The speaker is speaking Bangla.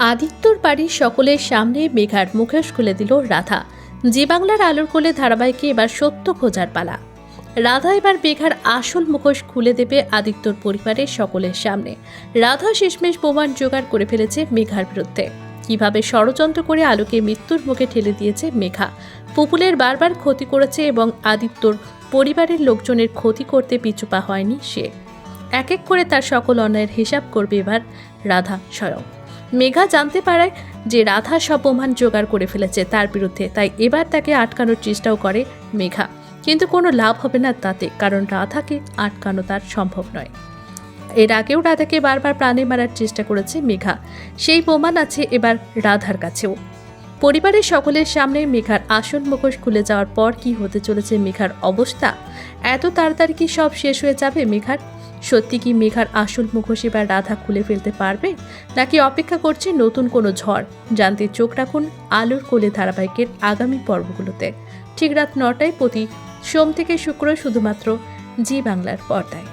আদিত্যর বাড়ির সকলের সামনে মেঘার মুখোশ খুলে দিল রাধা। জি বাংলার আলোর কোলে ধারাবাহিকে এবার সত্য খোঁজার পালা। রাধা এবার মেঘার আসল মুখোশ খুলে দেবে আদিত্যর পরিবারের সকলের সামনে। রাধা শেষমেশ প্রমাণ জোগাড় করে ফেলেছে মেঘার বিরুদ্ধে। কীভাবে ষড়যন্ত্র করে আলোকে মৃত্যুর মুখে ঠেলে দিয়েছে মেঘা। পুপুলের বারবার ক্ষতি করেছে এবং আদিত্যর পরিবারের লোকজনের ক্ষতি করতে পিছুপা হয়নি সে। এক এক করে তার সকল অন্যায়ের হিসাব করবে এবার রাধা স্বয়ং। মেঘা জানতে পারায় যে রাধা সব প্রমাণ জোগাড় করে ফেলেছে তার বিরুদ্ধে, তাই এবার তাকে আটকানোর চেষ্টাও করে মেঘা। কিন্তু কোনো লাভ হবে না তাতে, কারণ রাধাকে আটকানো তার সম্ভব নয়। এর আগেও রাধাকে বারবার প্রাণে মারার চেষ্টা করেছে মেঘা। সেই প্রমাণ আছে এবার রাধার কাছেও। পরিবারের সকলের সামনে মেঘার আসল মুখোশ খুলে যাওয়ার পর কি হতে চলেছে মেঘার অবস্থা? এত তাড়াতাড়ি কি সব শেষ হয়ে যাবে মেঘার? সত্যি কি মেঘার আসল মুখোশ বা রাধা খুলে ফেলতে পারবে? নাকি অপেক্ষা করছে নতুন কোনো ঝড়? জানতে চোখ রাখুন আলোর কোলে ধারাবাহিকের আগামী পর্বগুলোতে। ঠিক রাত নটায় প্রতি সোম থেকে শুক্র শুধুমাত্র জি বাংলার পর্দায়।